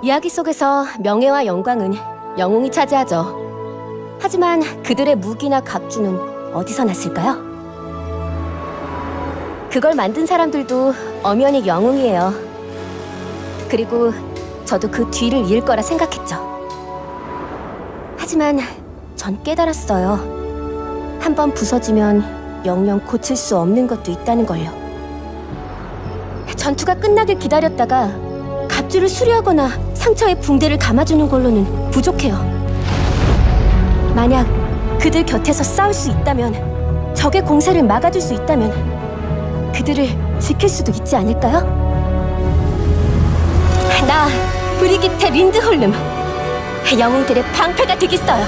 이야기 속에서 명예와 영광은 영웅이 차지하죠. 하지만 그들의 무기나 갑주는 어디서 났을까요? 그걸 만든 사람들도 엄연히 영웅이에요. 그리고 저도 그 뒤를 이을 거라 생각했죠. 하지만 전 깨달았어요. 한번 부서지면 영영 고칠 수 없는 것도 있다는 걸요. 전투가 끝나길 기다렸다가 갑주를 수리하거나 상처에 붕대를 감아주는 걸로는 부족해요. 만약 그들 곁에서 싸울 수 있다면, 적의 공세를 막아줄 수 있다면, 그들을 지킬 수도 있지 않을까요? 나 브리기테 린드홀름 영웅들의 방패가 되겠어요.